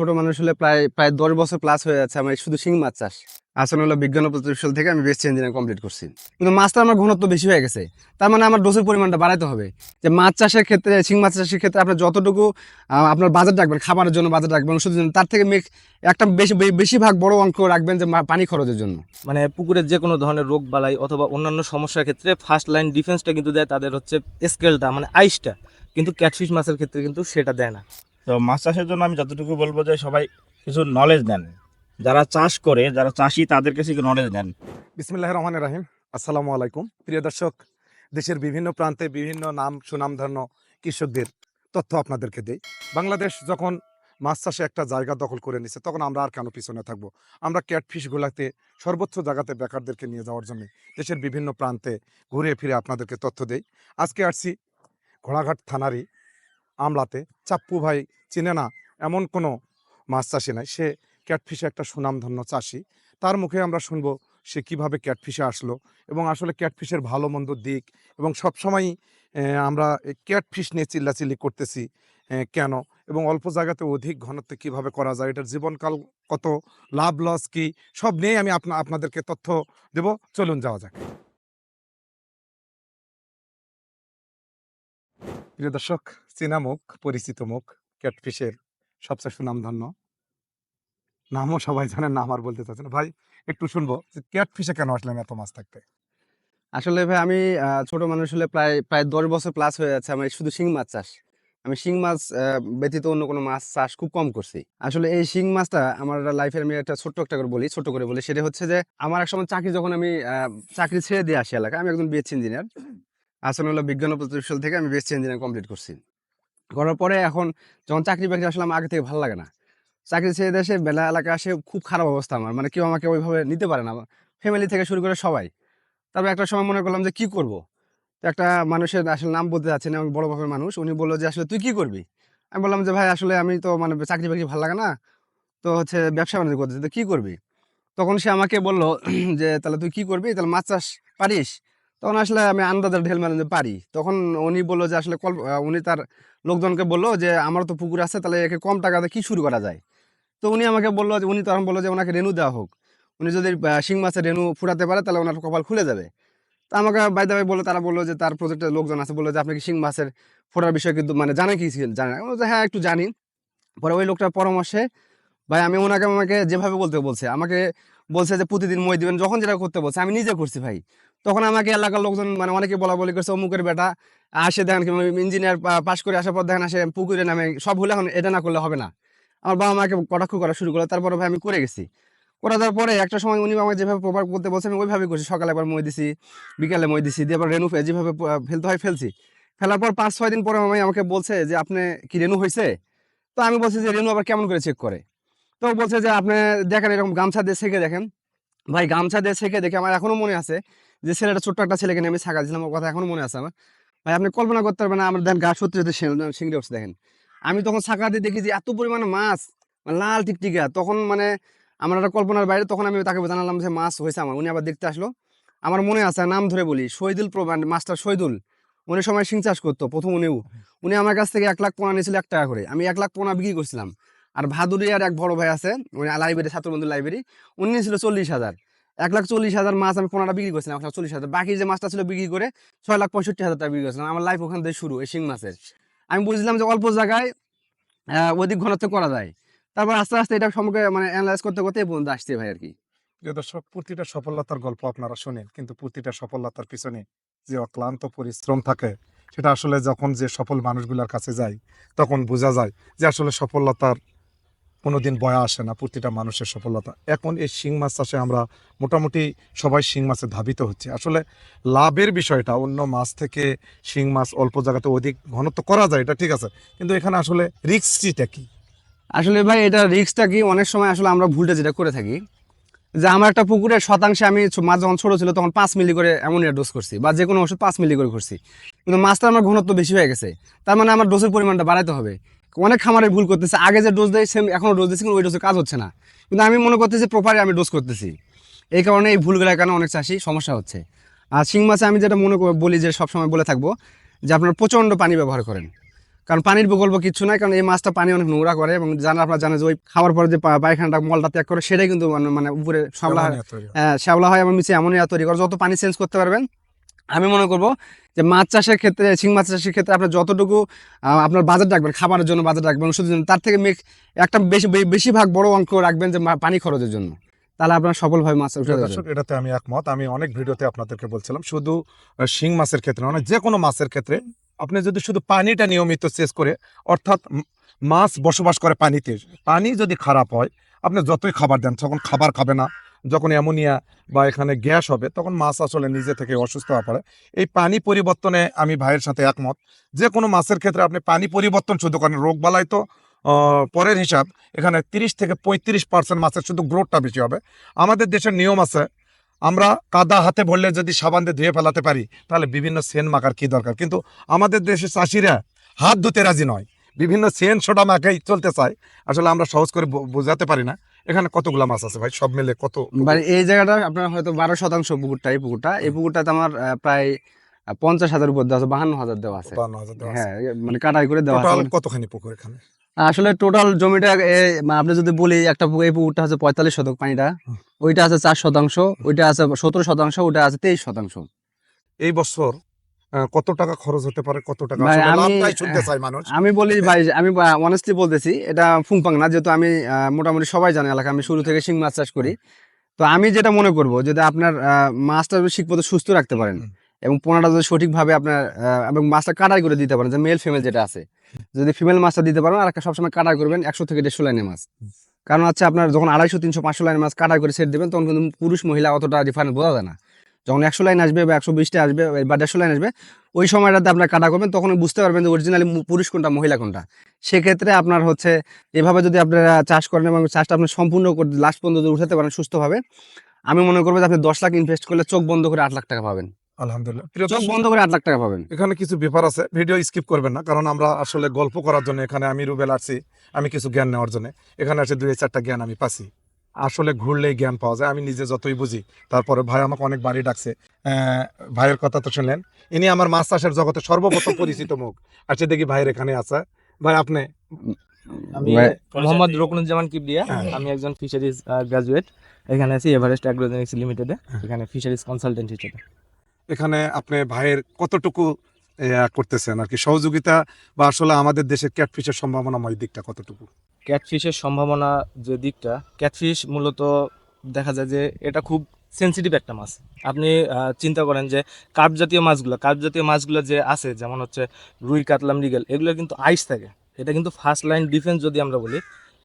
ছোট মানুষ হলে প্রায় প্রায় দশ বছর প্লাস হয়ে যাচ্ছে আমার শুধু শিং মাছ চাষ। আসলে হলো বিজ্ঞান প্রকৌশল থেকে আমি বেস্ট ইঞ্জিনিয়ার কমপ্লিট করছি। কিন্তু মাছটা আমার ঘনত্ব বেশি হয়ে গেছে। তার মানে আমার ডোসের পরিমাণটা বাড়াতে হবে। যে মাছ চাষের ক্ষেত্রে, শিং মাছ চাষের ক্ষেত্রে আপনার যতটুকু আপনার বাজার রাখবেন, খাবারের জন্য বাজার রাখবেন, ওষুধের জন্য, তার থেকে একটা বেশি বেশিরভাগ বড় অঙ্ক রাখবেন যে পানি খরচের জন্য। মানে পুকুরের যে কোনো ধরনের রোগ বালাই অথবা অন্যান্য সমস্যার ক্ষেত্রে ফার্স্ট লাইন ডিফেন্সটা কিন্তু দেয় তাদের হচ্ছে স্কেলটা মানে আইসটা কিন্তু ক্যাটফিশ মাছের ক্ষেত্রে কিন্তু সেটা দেয় না। তো মাছ চাষের জন্য আমি যতটুকু বলব যে সবাই কিছু নলেজ নেন যারা চাষ করে, যারা চাষি, তাদের কাছে নলেজ নেন বিসমিল্লাহ রহমান রাহিম। আসসালামু আলাইকুম। প্রিয় দর্শক, দেশের বিভিন্ন প্রান্তে বিভিন্ন নাম, সুনামধন্য কৃষকদের তথ্য আপনাদেরকে দেই। বাংলাদেশ যখন মাছ চাষে একটা জায়গা দখল করে নিছে, তখন আমরা আর কেন পিছনে থাকব? আমরা ক্যাটফিশগুলাতে সর্বোচ্চ জায়গাতে বেকারদেরকে নিয়ে যাওয়ার জন্য দেশের বিভিন্ন প্রান্তে ঘুরে ফিরে আপনাদেরকে তথ্য দেই। আজকে আসছি ঘোড়াঘাট থানারই আমলাতে। চাপ্পু ভাই চিনে না, এমন কোনো মাছ চাষি নাই। সে ক্যাটফিশে একটা সুনামধন্য চাষি। তার মুখে আমরা শুনব সে কীভাবে ক্যাটফিশে আসলো এবং আসলে ক্যাটফিশের ভালো মন্দ দিক এবং সবসময়ই আমরা ক্যাটফিশ নিয়ে চিল্লাচিল্লি করতেছি কেন এবং অল্প জায়গাতে অধিক ঘনত্বে কীভাবে করা যায়, এটার জীবনকাল কত, লাভ, লস কি, সব নিয়েই আমি আপনা, আপনাদেরকে তথ্য দেব। চলুন যাওয়া যাক। প্রিয় দর্শক চীনা মুখ পরিচিত মুখ ক্যাটফিশের সবচেয়ে সুনামধন্য। নামও সবাই জানেন নাম আর বলতে চাচ্ছেন না। ভাই, একটু শুনব যে ক্যাটফিশে কেন আসলেন এত মাছ থাকতে? আসলে ভাই, আমি ছোট মানুষ হলে প্রায় প্রায় দশ বছর প্লাস হয়ে যাচ্ছে আমার শুধু শিং মাছ চাষ। আমি শিং মাছ ব্যতীত অন্য কোনো মাছ চাষ খুব কম করছি। আসলে এই শিং মাছটা আমার লাইফের আমি একটা ছোট্ট একটা করে বলি ছোট করে বলি, সেটা হচ্ছে যে আমার এক সময় চাকরি যখন আমি চাকরি ছেড়ে দিয়ে আসি এলাকায়, আমি একজন বিএসসি ইঞ্জিনিয়ার আসলে হলো বিজ্ঞান প্রকৌশল থেকে আমি বিএসসি ইঞ্জিনিয়ার কমপ্লিট করছি। করার পরে এখন যখন চাকরি বাকরি আসলে আমার আগে থেকে ভালো লাগে না। চাকরি ছেড়ে দেশে বেলা এলাকায় আসে খুব খারাপ অবস্থা আমার। মানে কেউ আমাকে ওইভাবে নিতে পারে না। ফ্যামিলি থেকে শুরু করে সবাই। তারপর একটা সময় মনে করলাম যে, কি করব? তো একটা মানুষের আসলে নাম বলতে যাচ্ছে না আমি বড় বাপের মানুষ। উনি বলল যে, আসলে তুই কি করবি? আমি বললাম যে, ভাই, আসলে আমি তো মানে চাকরি বাকরি ভালো লাগে না। তো হচ্ছে ব্যবসা বাণিজ্য করতেছি। তো কী করবি? তখন সে আমাকে বলল যে, তাহলে তুই কি করবি? তাহলে মাছ চাষ পারিস? তখন আসলে আমি আন্দাজের ঢেল যে পারি। তখন উনি বলল যে আসলে আহ, উনি তার লোকজনকে বলল যে আমার তো পুকুর আছে তাহলে একে কম টাকাতে কী শুরু করা যায়? তো উনি আমাকে বলল যে উনি তখন বলল যে ওনাকে রেনু দেওয়া হোক। উনি যদি শিং মাছের রেনু ফুটাতে পারে তাহলে ওনার কপাল খুলে যাবে। তো আমাকে বাইদা ভাই বলল তারা বলল যে তার প্রজেক্টের লোকজন আছে। বলল যে আপনি কি শিং মাছের ফোটার বিষয়ে কিন্তু মানে জানে কি জানে না। হ্যাঁ একটু জানি। পরে ওই লোকটার পরামর্শে ভাই আমি ওনাকে আমাকে যেভাবে বলতে বলছে আমাকে বলছে যে প্রতিদিন মই দিবেন যখন যেটা করতে বলছে আমি নিজে করছি ভাই। তখন আমাকে এলাকার লোকজন মানে অনেকে বলা বলি করছে, অমুকের বেটা, আসে দেখেন ইঞ্জিনিয়ার পাশ করে আসার পর দেখেন আসে পুকুরে নামে, সব হলে এখন এটা না করলে হবে না। আমার বাবা মাকে কটাক্ষ করা শুরু করল, তারপরে ভাই আমি করে গেছি। করে দেওয়ার পরে একটা সময় উনি আমাকে যেভাবে প্রভাব করতে বলছে, আমি ওইভাবে করছি। সকালে একবার মই দিছি, বিকালে মই দিছি, দিয়ে আবার রেনু যেভাবে ফেলতে হয় ফেলছি। ফেলার পর পাঁচ ছয় দিন পরে আমি আমাকে বলছে যে, আপনি কি রেনু হয়েছে তো আমি বলছি যে রেনু আবার কেমন করে চেক করে? তো বলছে যে, আপনি দেখেন এরকম গামছা দিয়ে ছেঁকে দেখেন। ভাই, গামছা দিয়ে ছেঁকে দেখে আমার এখনও মনে আছে যে ছেলেটা ছোট্ট একটা ছেলেকে নিয়ে আমি ছাকা দিয়েছিলাম ওর কথা এখনও মনে আছে আমার। ভাই, আপনি কল্পনা করতে পারবেন আমার দেখেন গা সত্যি সত্যি শিং- শিংড়ে উঠছে, দেখেন। আমি তখন ছাকা দিয়ে দেখি যে এত পরিমাণে মাছ মানে লাল টিকটিকা, তখন মানে আমার একটা কল্পনার বাইরে, তখন আমি তাকে জানালাম যে মাছ হয়েছে আমার। উনি আবার দেখতে আসলো। আমার মনে আছে, নাম ধরে বলি, শহীদুল প্রো- মানে মাস্টার শহীদুল। উনি সময় শিং চাষ করতো, প্রথম উনিও উনি আমার কাছ থেকে এক লাখ পোনা নিয়েছিল এক টাকা করে। আমি এক লাখ পোনা বিক্রি করছিলাম। আর ভাদুরিয়ার এক বড় ভাই আছে, উনি লাইব্রেরি ছাত্রবন্ধু লাইব্রেরি উনি নিয়েছিল চল্লিশ হাজার। এক লাখ চল্লিশ হাজার মাছ আমি পোনাটা বিক্রি করছিলাম, এক লাখ চল্লিশ হাজার। বাকি যে মাছটা ছিল বিক্রি করে ছয় লাখ পঁয়ষট্টি হাজার টাকা বিক্রি করছিলাম। আমার লাইফ ওখান থেকে শুরু, এই শিং মাছের। আমি বুঝলাম যে অল্প জায়গায় অধিক ঘনত্ব করা যায়। তারপর আস্তে আস্তে এটা সম্পর্কে মানে অ্যানালাইজ করতে করতে পর্যন্ত আসছে ভাই আর কি। দর্শক, প্রতিটা সফলতার গল্প আপনারা শোনেন, কিন্তু প্রতিটা সফলতার পিছনে যে অক্লান্ত পরিশ্রম থাকে, সেটা আসলে যখন যে সফল মানুষগুলোর কাছে যায়, তখন বোঝা যায় যে আসলে সফলতার কোনোদিন বয়া আসে না প্রতিটা মানুষের সফলতা। এখন এই শিং মাছ চাষে আমরা মোটামুটি সবাই শিং মাছে ধাবিত হচ্ছে। আসলে লাভের বিষয়টা, অন্য মাছ থেকে শিং মাছ অল্প জায়গাতে অধিক ঘনত্ব করা যায়, এটা ঠিক আছে। কিন্তু এখানে আসলে রিক্সটা কি? আসলে ভাই, এটা রিক্সটা কি? অনেক সময় আসলে আমরা ভুলটা যেটা করে থাকি, যে আমার একটা পুকুরের শতাংশে আমি মাছ যখন ছোটো ছিল তখন পাঁচ মিলি করে অ্যামোনিয়া ডোজ করছি বা যে কোনো ওষুধ পাঁচ মিলি করে করছি। কিন্তু মাছটা আমার ঘনত্ব বেশি হয়ে গেছে। তার মানে আমার ডোজের পরিমাণটা বাড়াইতে হবে। অনেক খামারে ভুল করতেছে। আগে যে ডোজ দেয় সেম এখনও ডোজ দিচ্ছি কিন্তু ওই ডোজে কাজ হচ্ছে না। কিন্তু আমি মনে করতেছি প্রপারে আমি ডোজ করতেছি। এই কারণে এই ভুলগুলোর কারণে অনেক চাষি সমস্যা হচ্ছে। আর শিং মাছে আমি যেটা মনে কর- বলি যে সবসময় বলে থাকব যে আপনার প্রচণ্ড পানি ব্যবহার করেন। কারণ পানির বিকল্প কিছু নাই কারণ এই মাছটা পানি অনেক নোংরা করে এবং জানা আপনারা জানেন যে ওই খাওয়ার পরে যে পায়খানাটা মলটা ত্যাগ করে সেটাই কিন্তু মানে- মানে উপরে সামলা হয়। হ্যাঁ, শ্যাওলা হয় এবং নিচে অ্যামোনিয়া তৈরি করে। যত পানি চেঞ্জ করতে পারবেন আমি মনে করব যে মাছ চাষের ক্ষেত্রে, শিং মাছ চাষের ক্ষেত্রে আপনার যতটুকু আপনার বাজার রাখবেন, খাবারের জন্য বাজার রাখবেন, ওষুধের জন্য, তার থেকে একটা বেশি বেশিরভাগ বড় অঙ্ক রাখবেন যে পানি খরচের জন্য। তাহলে আপনার সফলভাবে মাছ দর্শক এটাতে আমি একমত। আমি অনেক ভিডিওতে আপনাদেরকে বলছিলাম, শুধু শিং মাছের ক্ষেত্রে মানে যে কোনো মাছের ক্ষেত্রে আপনি যদি শুধু পানিটা নিয়মিত চেস করে, অর্থাৎ মাছ বসবাস করে পানিতে, পানি যদি খারাপ হয়, আপনি যতই খাবার দেন, তখন খাবার খাবে না। যখন অ্যামোনিয়া বা এখানে গ্যাস হবে, তখন মাছ আসলে নিজে থেকে অসুস্থ হয়ে পড়ে। এই পানি পরিবর্তনে আমি ভাইয়ের সাথে একমত। যে কোনো মাছের ক্ষেত্রে আপনি পানি পরিবর্তন শুধু করেন, রোগ বালাই তো পরের হিসাব, এখানে তিরিশ থেকে পঁয়ত্রিশ পার্সেন্ট মাছের শুধু গ্রোথটা বেশি হবে। আমাদের দেশের নিয়ম আছে, আমরা কাদা হাতে ভরলে যদি সাবান দিয়ে ধুয়ে ফেলাতে পারি, তাহলে বিভিন্ন সেন মাখার কি দরকার? কিন্তু আমাদের দেশের চাষিরা হাত ধুতে রাজি নয়। বিভিন্ন সেন সোডা মাখাই চলতে চায়, আসলে আমরা সহজ করে বোঝাতে পারি না। এখানে কতগুলা মাছ আছে ভাই? সব মিলে কত মানে এই জায়গাটা আপনার হয়তো বারো শতাংশ পুকুরটা এই পুকুরটা। এই পুকুরটাতে আমার প্রায় পঞ্চাশ হাজার উপর দেওয়া আছে বাহান্ন হাজার দেওয়া আছে। হ্যাঁ মানে কাটাই করে দেওয়া আছে। কতখানি পুকুর এখানে? আসলে টোটাল জমিটা আপনি যদি বলি একটা এই পুকুরটা হচ্ছে পঁয়তাল্লিশ শতক পানিটা। ওইটা আছে চার শতাংশ ওইটা আছে সতেরো শতাংশ ওইটা আছে তেইশ শতাংশ। এই বছর কত টাকা খরচ হতে পারে কত টাকা? লাভটাই শুনতে চাই মানুষ আমি বলি ভাই আমি অনেস্টলি বলতেছি এটা ফুংপাং না যেহেতু আমি মোটামুটি সবাই জানে এলাকা আমি শুরু থেকে শিং মাছ চাষ করি। তো আমি যেটা মনে করব যদি আপনার মাছটা মতো সুস্থ রাখতে পারেন এবং পোনাটা যদি সঠিকভাবে আপনার এবং মাছটা কাটাই করে দিতে পারেন যে মেল ফিমেল যেটা আছে যদি ফিমেল মাছটা দিতে পারেন আর একটা সবসময় কাটাই করবেন একশো থেকে দেড়শো লাইনের মাছ। কারণ হচ্ছে আপনার যখন আড়াইশো তিনশো পাঁচশো লাইনের মাছ কাটাই করে সেট দেবেন তখন কিন্তু পুরুষ মহিলা অতটা ডিফারেন্স বোঝা যায় না। যখন একশো লাইন আসবে বা একশো বিশটা আসবে বা দেড়শো লাইন আসবে ওই সময়টাতে আপনার কাটা করবেন তখন বুঝতে পারবেন যে অরিজিনালি পুরুষ কোনটা মহিলা কোনটা। সেক্ষেত্রে আপনার হচ্ছে এভাবে যদি আপনারা চাষ করেন এবং চাষটা আপনি সম্পূর্ণ করতে লাস্ট পর্যন্ত যদি উঠাতে পারেন সুস্থভাবে আমি মনে করব যে আপনি দশ লাখ ইনভেস্ট করলে চোখ বন্ধ করে আট লাখ টাকা পাবেন। আলহামদুলিল্লাহ। চোখ বন্ধ করে আট লাখ টাকা পাবেন। এখানে কিছু ব্যাপার আছে ভিডিও স্কিপ করবেন না কারণ আমরা আসলে গল্প করার জন্য এখানে আমি রুবেল আসছি আমি কিছু জ্ঞান নেওয়ার জন্য। এখানে আছে দুই চারটা জ্ঞান আমি পাচ্ছি। আসলে ঘুরলেই জ্ঞান পাওয়া যায়। আমি নিজে যতই বুঝি তারপরে ভাই আমাকে অনেক বাড়ি ডাকছে। ভাইয়ের কথা তো শুনলেন। ইনি আমার মাছ চাষের জগতে সর্বপ্রথম পরিচিত মুখ। আচ্ছা দেখি ভাইয়ের এখানে আছে। ভাই আপনি? আমি মোহাম্মদ রকনুজ্জামান কিবরিয়া। হ্যাঁ। আমি একজন ফিশারিজ গ্রাজুয়েট এখানে আছি এভারেস্ট অ্যাগ্রোজেনিক্স লিমিটেডে এখানে ফিশারিজ কনসালটেন্ট হিসেবে। এখানে আপনি ভাইয়ের কতটুকু করতেছেন? আর কি সহযোগিতা বা আসলে আমাদের দেশের ক্যাটফিশের সম্ভাবনাময় দিকটা কতটুকু? ক্যাটফিশের সম্ভাবনা যে দিকটা, ক্যাটফিশ মূলত দেখা যায় যে এটা খুব সেনসিটিভ একটা মাছ। আপনি চিন্তা করেন যে কার্প জাতীয় মাছগুলো, কার্প জাতীয় মাছগুলো যে আছে, যেমন হচ্ছে রুই, কাতলা, মৃগেল, এগুলো কিন্তু আইস থাকে। এটা কিন্তু ফার্স্ট লাইন ডিফেন্স যদি আমরা বলি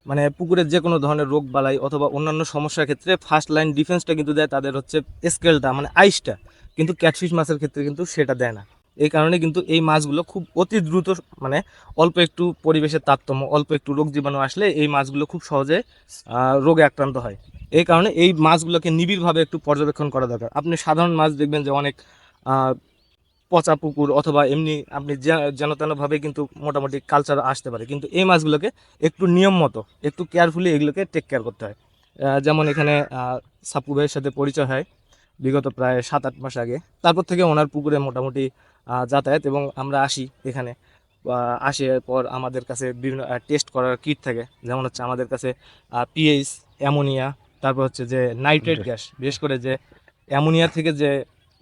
মানে পুকুরের যে কোনো ধরনের রোগ বালাই অথবা অন্যান্য সমস্যার ক্ষেত্রে ফার্স্ট লাইন ডিফেন্সটা কিন্তু দেয় তাদের হচ্ছে স্কেলটা মানে আইসটা কিন্তু ক্যাটফিশ মাছের ক্ষেত্রে কিন্তু সেটা দেয় না। এই কারণে কিন্তু এই মাছগুলো খুব অতি দ্রুত মানে অল্প একটু পরিবেশের তারতম্য, অল্প একটু রোগ জীবাণু আসলে এই মাছগুলো খুব সহজে রোগে আক্রান্ত হয়। এই কারণে এই মাছগুলোকে নিবিড়ভাবে একটু পর্যবেক্ষণ করা দরকার। আপনি সাধারণ মাছ দেখবেন যে অনেক পচা পুকুর অথবা এমনি আপনি যেন তেনভাবে কিন্তু মোটামুটি কালচার আসতে পারে। কিন্তু এই মাছগুলোকে একটু নিয়ম মতো, একটু কেয়ারফুলি এগুলোকে টেক কেয়ার করতে হয়। যেমন এখানে সাপু ভাইয়ের সাথে পরিচয় হয়, বিগত প্রায় সাত আট মাস আগে। তারপর থেকে ওনার পুকুরে মোটামুটি যাতায়াত এবং আমরা আসি এখানে। আসে পর আমাদের কাছে বিভিন্ন টেস্ট করার কিট থাকে। যেমন হচ্ছে আমাদের কাছে পিএইচ অ্যামোনিয়া তারপর হচ্ছে যে নাইট্রেট গ্যাস বিশেষ করে যে অ্যামোনিয়া থেকে যে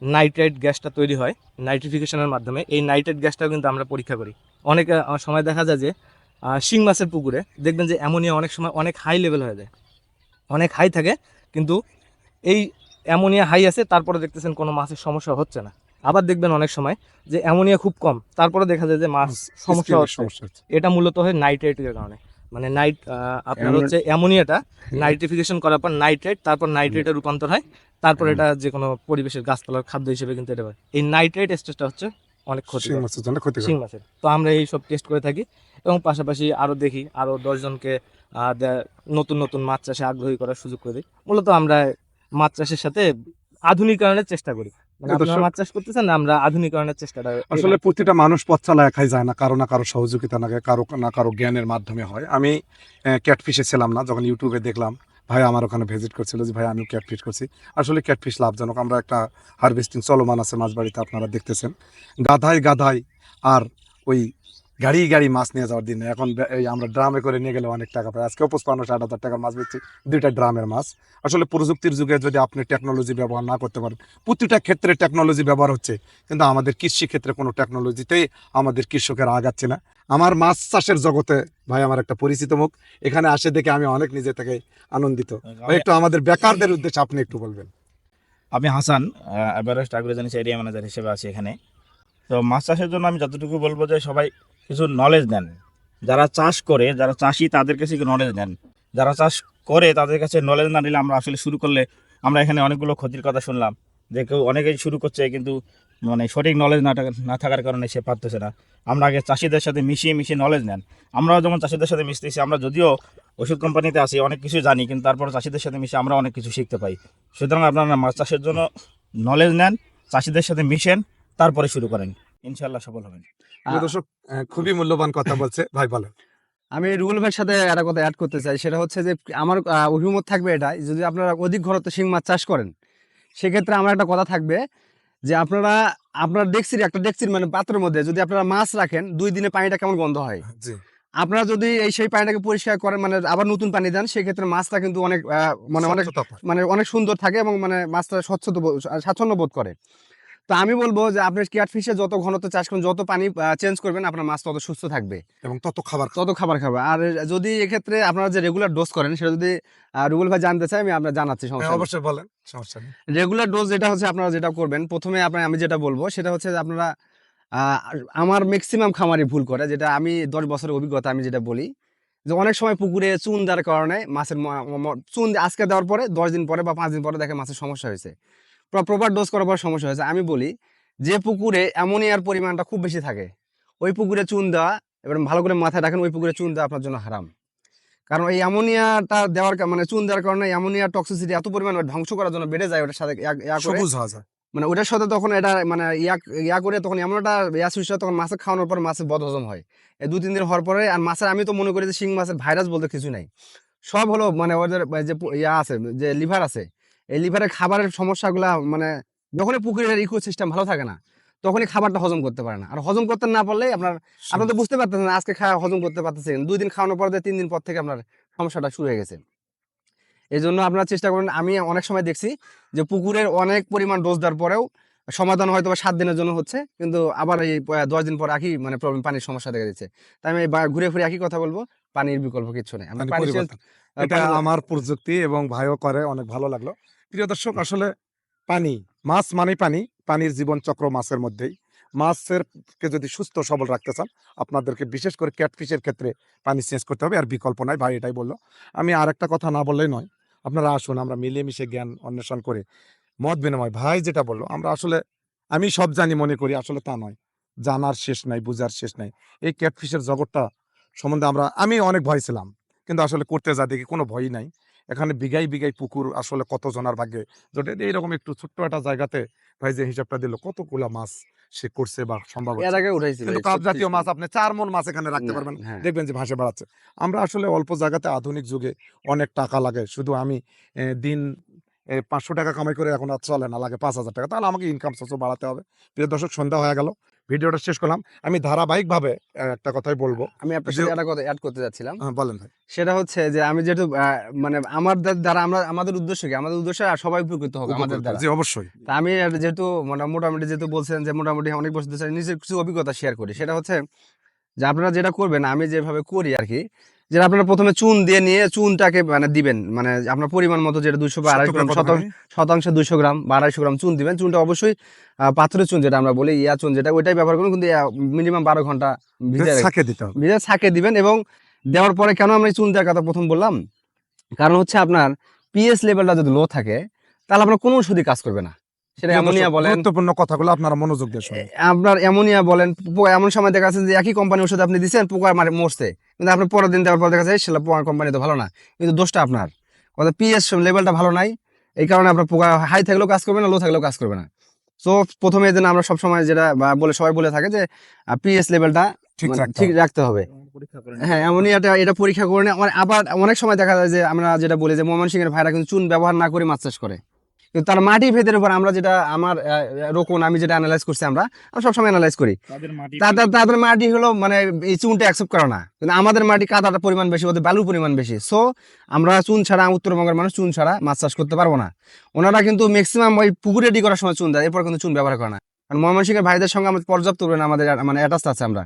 নাইট্রেট গ্যাসটা তৈরি হয় নাইট্রিফিকেশনের মাধ্যমে এই নাইট্রেট গ্যাসটাও কিন্তু আমরা পরীক্ষা করি। অনেক সময় দেখা যায় যে শিং মাছের পুকুরে দেখবেন যে অ্যামোনিয়া অনেক সময় অনেক হাই লেভেল হয়ে যায়। অনেক হাই থাকে কিন্তু এই অ্যামোনিয়া হাই আছে তারপরে দেখতেছেন কোনো মাছের সমস্যা হচ্ছে না। আবার দেখবেন অনেক সময় যে অ্যামোনিয়া খুব কম তারপরে দেখা যায় যে মাছ সমস্যা হচ্ছে। এটা মূলত হয় নাইট্রেটের কারণে। মানে নাইট আপনার হচ্ছে অ্যামোনিয়াটা নাইট্রিফিকেশন করার পর নাইট্রেট তারপর নাইট্রেটে রূপান্তর হয় তারপর এটা যে কোনো পরিবেশের গাছপালার খাদ্য হিসেবে কিন্তু এটা এই নাইট্রেট স্টেজটা হচ্ছে অনেক ক্ষতি শিং মাছের তো আমরা এই সব টেস্ট করে থাকি এবং পাশাপাশি আরও দেখি আরও দশজনকে নতুন নতুন মাছ চাষে আগ্রহী করার সুযোগ করে দিই। মূলত আমরা মাছ চাষের সাথে আধুনিকরণের চেষ্টা করি। মানে এটা আপনারা সব- মাছ চাষ করতেছেন আমরা আধুনিকরণের চেষ্টাটা আসলে প্রতিটা মানুষ পথ চালা একাই যায় না কারও না কারও সহযোগিতা না কারও না কারও জ্ঞানের মাধ্যমে হয়। আমি ক্যাটফিশে ছিলাম না যখন ইউটিউবে দেখলাম ভাই আমার ওখানে ভিজিট করছিল যে ভাই আমি ক্যাটফিশ করছি। আসলে ক্যাটফিশ লাভজনক আমরা একটা হারভেস্টিং চলমান আছে মাছ বাড়িতে আপনারা দেখতেছেন। গাধায় গাধায় আর ওই গাড়ি গাড়ি মাছ নিয়ে যাওয়ার দিন এখন এই আমরা ড্রামে করে নিয়ে গেলে অনেক টাকা পাই। আজকেও পঁচপান্ন, ষাট হাজার টাকার মাছ বেচছি। দুইটা ড্রামের মাছ। আসলে প্রযুক্তির যুগে যদি আপনি টেকনোলজি ব্যবহার না করতে পারেন, প্রতিটা ক্ষেত্রে টেকনোলজি ব্যবহার হচ্ছে। কিন্তু আমাদের কৃষি ক্ষেত্রে কোনো টেকনোলজিতেই আমাদের কৃষকেরা আগাচ্ছে না। আমার মাছ চাষের জগতে, ভাই আমার একটা পরিচিত মুখ। এখানে আসে দেখে আমি অনেক নিজে থেকে আনন্দিত। একটু আমাদের বেকারদের উদ্দেশ্যে আপনি একটু বলবেন। আমি হাসান এভারেস্ট আগ্রোজেনিস এরিয়া ম্যানেজার হিসেবে আছি এখানে। তো মাছ চাষের জন্য আমি যতটুকু বলব যে সবাই কিছু নলেজ নেন যারা চাষ করে, যারা চাষি, তাদের কাছে কিছু নলেজ নেন যারা চাষ করে, তাদের কাছে নলেজ না নিলে আমরা আসলে শুরু করলে আমরা এখানে অনেকগুলো ক্ষতির কথা শুনলাম। যে কেউ অনেকেই শুরু করছে, কিন্তু মানে সঠিক নলেজ না না থাকার কারণে সে পারতেছে না। আমরা আগে চাষিদের সাথে মিশিয়ে মিশিয়ে নলেজ নেন। আমরাও যেমন চাষিদের সাথে মিশতেছি, আমরা যদিও ওষুধ কোম্পানিতে আছি, অনেক কিছু জানি, কিন্তু তারপর চাষিদের সাথে মিশে আমরা অনেক কিছু শিখতে পাই। সুতরাং আপনারা মাছ চাষের জন্য নলেজ নেন, চাষিদের সাথে মিশেন, তারপরে শুরু করেন। ইনশাল্লাহ সফল হবেন। দর্শক খুবই মূল্যবান কথা বলছে। ভাই বলেন। আমি রুবেল ভাইয়ের সাথে একটা কথা অ্যাড করতে চাই। সেটা হচ্ছে যে আমার অভিমত থাকবে এটা যদি আপনারা অধিক ঘরত্ব শিং মাছ চাষ করেন সেক্ষেত্রে আমার একটা কথা থাকবে যে আপনারা আপনার ডেক্সির একটা ডেক্সির মানে পাত্রের মধ্যে যদি আপনারা মাছ রাখেন দুই দিনে পানিটা কেমন গন্ধ হয়? আপনারা যদি এই সেই পানিটাকে পরিষ্কার করেন মানে আবার নতুন পানি দেন সেক্ষেত্রে মাছটা কিন্তু অনেক আহ, মানে অনেক মানে অনেক সুন্দর থাকে এবং মানে মাছটা স্বচ্ছতা বোধ- স্বাচ্ছন্দ্য বোধ করে। তো আমি বলব যে আপনি ক্যাটফিশে যত ঘনত্ব চাষ করবেন যত পানি চেঞ্জ করবেন আপনার মাছ তত সুস্থ থাকবে। এবং তত খাবার তত খাবার খাবে আর যদি এক্ষেত্রে আপনারা যে রেগুলার ডোজ করেন সেটা যদি রুবেল ভাই জানতে চাই আমি আপনার জানাচ্ছি হ্যাঁ, সমস্যা অবশ্যই বলেন সমস্যা নেই। রেগুলার ডোজ যেটা হচ্ছে আপনারা যেটা করবেন প্রথমে আপনার আমি যেটা বলব সেটা হচ্ছে আপনারা আমার ম্যাক্সিমাম খামারি ভুল করে যেটা আমি দশ বছরের অভিজ্ঞতা আমি যেটা বলি যে অনেক সময় পুকুরে চুন দেওয়ার কারণে মাছের চুন আজকে দেওয়ার পরে দশ দিন পরে বা পাঁচ দিন পরে দেখে মাছের সমস্যা হয়েছে। প্রপার ডোজ করার পর সমস্যা হয়েছে। আমি বলি যে পুকুরে অ্যামোনিয়ার পরিমাণটা খুব বেশি থাকে ওই পুকুরে চুন দেওয়া এবার ভালো করে মাথায় রাখেন ওই পুকুরে চুন দেওয়া আপনার জন্য হারাম। কারণ এই অ্যামোনিয়াটা দেওয়ার মানে চুন দেওয়ার কারণে অ্যামোনিয়া টক্সিসিটি এত পরিমাণ ধ্বংস করার জন্য বেড়ে যায় ওটার সাথে করে। সবুজ হওয়া যায়। মানে ওটার সাথে তখন এটা মানে ইয়া ইয়া করে তখন এমন একটা ইয়া সুইচ তখন মাছের খাওয়ানোর পর মাছের বদ হজম হয়। এই দু তিন দিন হওয়ার পরে আর মাছের আমি তো মনে করি যে শিং মাছের ভাইরাস বলতে কিছু নাই। সব হলো মানে ওদের যে ইয়া আছে যে লিভার আছে এই লিভারের খাবারের সমস্যাগুলা মানে যখনই পুকুরের ইকো সিস্টেম ভালো থাকে না তখনই খাবারটা হজম করতে পারে না। আর হজম করতে না পারলে আপনার আপনি তো বুঝতে পারতেছেন আজকে খাওয়া হজম করতে পারতেছেন। দুই দিন খাওয়ানোর পর তিন দিন পর থেকে আপনার সমস্যাটা শুরু হয়ে গেছে। এই জন্য আপনারা চেষ্টা করুন আমি অনেক সময় দেখছি যে পুকুরের অনেক পরিমাণ ডোজ দেওয়ার পরেও সমাধান হয়তো বা সাত দিনের জন্য হচ্ছে কিন্তু আবার এই দশ দিন পর একই মানে প্রবলেম পানির সমস্যা দেখা দিচ্ছে। তাই আমি ঘুরে ফিরে একই কথা বলব পানির বিকল্প কিছু নেই। আমার প্রযুক্তি এবং ভাইও করে অনেক ভালো লাগল। প্রিয় দর্শক, আসলে পানি, মাছ মানে পানি, পানির জীবন চক্র মাছের মধ্যেই। মাছের কে যদি সুস্থ সবল রাখতে চান, আপনাদেরকে বিশেষ করে ক্যাটফিশের ক্ষেত্রে পানি চেঞ্জ করতে হবে, আর বিকল্প নাই ভাই এটাই বলল। আমি আর একটা কথা না বললেই নয়, আপনারা আসুন, আমরা মিলেমিশে জ্ঞান অন্বেষণ করে মত বিনিময়। ভাই যেটা বলল, আমরা আসলে, আমি সব জানি, মনে করি, আসলে তা নয়। জানার শেষ নাই, বুঝার শেষ নাই। এই ক্যাটফিশের জগৎটা সম্বন্ধে আমরা, আমি অনেক ভয় ছিলাম, কিন্তু আসলে করতে যা দেখি, কোনো ভয়ই নাই। এখানে বিঘাই বিঘাই পুকুর আসলে কত জনার ভাগ্যে জোটে এইরকম একটু ছোট্ট একটা জায়গাতে ভাই যে হিসাবটা দিল কতগুলা মাছ সে করছে বা সম্ভব এর আগে উঠাইছিল কিন্তু কাপ জাতীয় মাছ আপনি চার মন মাছ এখানে রাখতে পারবেন হ্যাঁ। দেখবেন যে ভাসে বাড়াচ্ছে। আমরা আসলে অল্প জায়গাতে আধুনিক যুগে অনেক টাকা লাগে শুধু আমি দিন পাঁচশো টাকা কামাই করে এখন আর চলে না লাগে পাঁচ হাজার টাকা তাহলে আমাকে ইনকাম সোর্সও বাড়াতে হবে। প্রিয় দর্শক সন্ধ্যা হয়ে গেল ভিডিওটা শেষ করলাম। আমি ধারাবাহিকভাবে একটা কথাই বলব। আমি আপনার সাথে একটা কথা অ্যাড করতে যাচ্ছিলাম। হ্যাঁ, বলেন ভাই। সেটা হচ্ছে যে আমি যেহেতু মানে আমার দ্বারা আমরা আমাদের উদ্দেশ্য কি? আমাদের উদ্দেশ্য সবাই উপকৃত হবে আমাদের। দ্বারা। জি অবশ্যই। তা আমি যেহেতু মানে মোটামুটি যেহেতু বলছেন যে মোটামুটি অনেক বছর ধরে নিজের কিছু অভিজ্ঞতা শেয়ার করি সেটা হচ্ছে যে আপনারা যেটা করবেন আমি যেভাবে করি আর কি যে আপনারা প্রথমে চুন দিয়ে নিয়ে চুনটাকে মানে দিবেন মানে আপনার পরিমাণ মতো যেটা দুশো বা আড়াইশো গ্রাম শতাংশ দুশো গ্রাম বা আড়াইশো গ্রাম চুন দিবেন। চুনটা অবশ্যই আহ, পাথরের চুন যেটা আমরা বলি ইয়া চুন যেটা ওইটাই ব্যবহার করুন কিন্তু মিনিমাম বারো ঘণ্টা ভিজে রাখবেন। দিতে হবে। ভিজে ছাকে দিবেন এবং দেওয়ার পরে কেন আমরা চুন দেওয়ার কথা প্রথম বললাম? কারণ হচ্ছে আপনার পিএস লেভেলটা যদি লো থাকে তাহলে আপনার কোনো ওষুধই কাজ করবে না। সেটা অ্যামোনিয়া বলেন। গুরুত্বপূর্ণ কথাগুলো আপনারা মনোযোগ দিয়ে শুনুন। আপনার অ্যামোনিয়া বলেন এমন সময় দেখা যাচ্ছে যে একই কোম্পানি ওষুধ আপনি দিচ্ছেন পোকা মারে মরছে। কিন্তু আপনি পরের দিন দেওয়ার পর দেখা যায় সেটা পোকা কোম্পানি তো ভালো না। কিন্তু দোষটা আপনার। কথা পিএস লেভেলটা ভালো নাই এই কারণে আপনার পোকা হাই থাকলেও কাজ করবে না লো থাকলেও কাজ করবে না। তো প্রথমে জন্য আমরা সবসময় যেটা বলে সবাই বলে থাকে যে পিএস লেভেলটা ঠিক মানে রাখতে ঠিক হবে। রাখতে হবে। হ্যাঁ অ্যামোনিয়াটা এটা পরীক্ষা করে। আবার- আবার অনেক সময় দেখা যায় যে আমরা যেটা বলি যে ময়মনসিংহের ভাইরা কিন্তু চুন ব্যবহার না করে মাছ চাষ করে। কিন্তু তার মাটি ভেদের উপর আমরা যেটা আমার রোকন আমি যেটা অ্যানালাইজ করছি আমরা আমরা সবসময় অ্যানালাইজ করি। তাদের তাদের মাটি হলো মানে এই চুনটা অ্যাকসেপ্ট করে না। কিন্তু আমাদের মাটি কাদাটা পরিমাণ বেশি ওদের বালুর পরিমাণ বেশি। সো আমরা চুন ছাড়া উত্তরবঙ্গের মানুষ চুন ছাড়া মাছ চাষ করতে পারব না। ওনারা কিন্তু ম্যাক্সিমাম ওই পুকুরে রেডি করার সময় চুন দেয় এরপর কিন্তু চুন ব্যবহার করে না। কারণ ময়মনসিংহের ভাইদের সঙ্গে আমাদের পর্যাপ্ত পরিমাণে আমাদের মানে অ্যাটাচ আছে আমরা।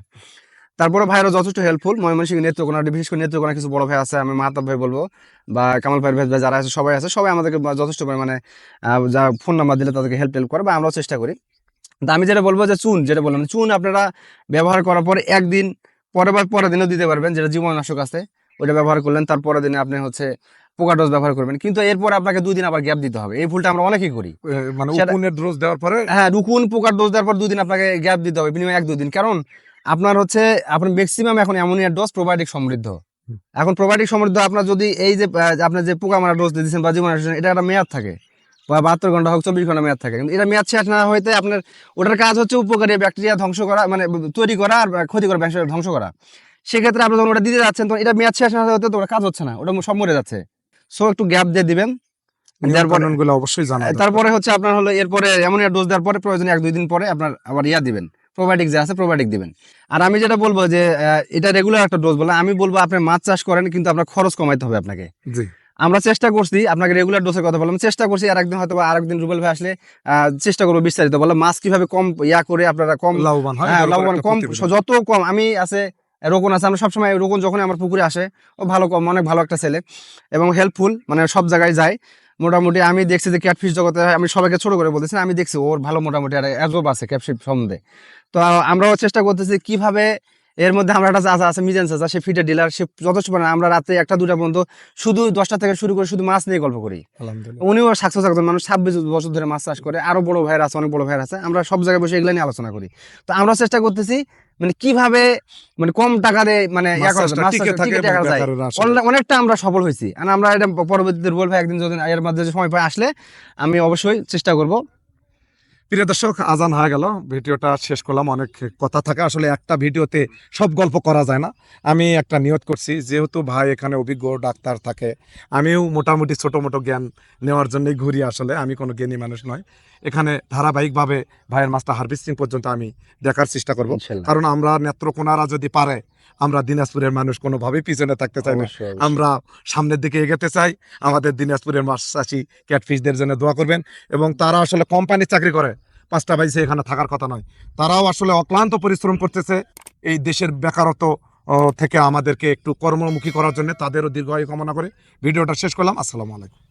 তারপরে ভাইরা যথেষ্ট হেল্পফুল ময়মনসিংহ নেত্রকোনা বিশেষ করে নেত্রকোনা কিছু বড় ভাই আছে আমি মাহাতাব ভাই বলব বা কামাল ভাই ভাই যারা আছে সবাই আছে সবাই আমাদেরকে যথেষ্ট পরিমাণে যা ফোন নাম্বার দিলে তাদেরকে হেল্প টেল্প করে বা আমরাও চেষ্টা করি। তো আমি যেটা বলব যে চুন যেটা বললাম চুন আপনারা ব্যবহার করার পরে একদিন পরের বার পরের দিনও দিতে পারবেন যেটা জীবাণুনাশক আছে ওইটা ব্যবহার করলেন তার পরের দিনে আপনি হচ্ছে পোকা ডোজ ব্যবহার করবেন কিন্তু এরপর আপনাকে দুই দিন আবার গ্যাপ দিতে হবে এই ভুলটা আমরা অনেকেই করি। মানে উকুনের ডোজ দেওয়ার পরে? হ্যাঁ রুকুন পোকার ডোজ দেওয়ার পর দুই দিন আপনাকে গ্যাপ দিতে হবে মিনিমাম এক দুই দিন কারণ আপনার হচ্ছে আপনার ম্যাক্সিমাম এখন অ্যামোনিয়ার ডোজ প্রোবায়োটিক সমৃদ্ধ। এখন প্রোবায়োটিক সমৃদ্ধ আপনার যদি এই যে আপনার যে পোকা মারা ডোজ দিয়েছেন বা জীবন এটা একটা মেয়াদ থাকে। বা বাহাত্তর ঘণ্টা হোক চব্বিশ ঘণ্টা মেয়াদ থাকে। কিন্তু এটা মেয়াদ শেষ না হইতে আপনার ওটার কাজ হচ্ছে উপকারী ব্যাকটেরিয়া ধ্বংস করা মানে তৈরি করা আর ক্ষতিকর ব্যাকটেরিয়া ধ্বংস করা। সেক্ষেত্রে আপনি যখন ওটা দিতে যাচ্ছেন তখন এটা মেয়াদ শেষ না হতে তো ওটা কাজ হচ্ছে না ওটা সব মরে যাচ্ছে। সো একটু গ্যাপ দিয়ে দিবেন। অবশ্যই তারপরে হচ্ছে আপনার হলো এরপরে অ্যামোনিয়া ডোজ দেওয়ার পরে প্রয়োজনে এক দুই দিন পরে আপনার আবার ইয়া দিবেন। প্রোবায়োটিক যে আছে প্রোবায়োটিক দিবেন। আর আমি যেটা বলব যে এটা রেগুলার একটা ডোজ বলে আমি বলব আপনি মাছ চাষ করেন কিন্তু আপনার খরচ কমাইতে হবে আপনাকে। জি। আমরা চেষ্টা করছি আপনাকে রেগুলার ডোজের কথা বললাম চেষ্টা করছি আর একদিন হয়তো বা আরেকদিন রুবেল ভাই আসলে চেষ্টা করব বিস্তারিত বললাম মাছ কীভাবে কম ইয়া করে আপনারা কম লাভবান হয় লাভবান কম যত কম আমি আছে রোকন আছে আমরা সবসময় রোকন যখন আমার পুকুরে আসে ও ভালো কম অনেক ভালো একটা ছেলে এবং হেল্পফুল মানে সব জায়গায় যায়। মোটামুটি আমি দেখছি যে ক্যাটফিশ জগতে আমি সবাইকে ছোট করে বলতেছি আমি দেখছি ওর ভালো মোটামুটি আর অ্যাজব আছে ক্যাটফিশ সম্বন্ধে। তো আমরাও চেষ্টা করতেছি কীভাবে এর মধ্যে আমরা একটা চাচা আছে মিজান চাচা সে ফিটের ডিলার সে যথেষ্ট মানে আমরা রাতে একটা দুটা পর্যন্ত শুধু দশটা থেকে শুরু করে শুধু মাছ নিয়ে গল্প করি। উনিও সাকসেস একজন মানুষ ছাব্বিশ বছর ধরে মাছ চাষ করে আরও বড় ভাইয়ের আছে অনেক বড় ভাইয়ের আছে আমরা সব জায়গায় বসে এগুলো নিয়ে আলোচনা করি। তো আমরা চেষ্টা করতেছি মানে কীভাবে মানে কম টাকা দিয়ে মানে চাষে অনেকটা আমরা সফল হয়েছি। আর আমরা এটা পরবর্তীতে রুবেল ভাই একদিন যদি এর মাধ্যমে সময় পাই আসলে আমি অবশ্যই চেষ্টা করব। প্রিয় দর্শক আজান হয়ে গেল। ভিডিওটা শেষ করলাম অনেক কথা থাকে। আসলে একটা ভিডিওতে সব গল্প করা যায় না। আমি একটা নিয়ত করছি যেহেতু ভাই এখানে অভিজ্ঞ ডাক্তার থাকে আমিও মোটামুটি ছোট মোটো জ্ঞান নেওয়ার জন্যই ঘুরি আসলে। আমি কোনো জ্ঞানী মানুষ নয়। এখানে ধারাবাহিকভাবে ভাইয়ের মাছটা হারভেস্টিং পর্যন্ত আমি দেখার চেষ্টা করব। কারণ আমরা নেত্রকোনারা যদি পারে আমরা দিনাজপুরের মানুষ কোনোভাবেই পিছনে থাকতে চাই না। আমরা সামনের দিকে এগোতে চাই। আমাদের দিনাজপুরের মাছ চাষি ক্যাটফিশদের জন্য দোয়া করবেন। এবং তারা আসলে কোম্পানির চাকরি করে পাঁচটা বাইসে এখানে থাকার কথা নয়। তারাও আসলে অক্লান্ত পরিশ্রম করতেছে। এই দেশের বেকারত্ব থেকে আমাদেরকে একটু কর্মমুখী করার জন্য তাদেরও দীর্ঘায়ু কামনা করে। ভিডিওটা শেষ করলাম। আসসালামু আলাইকুম।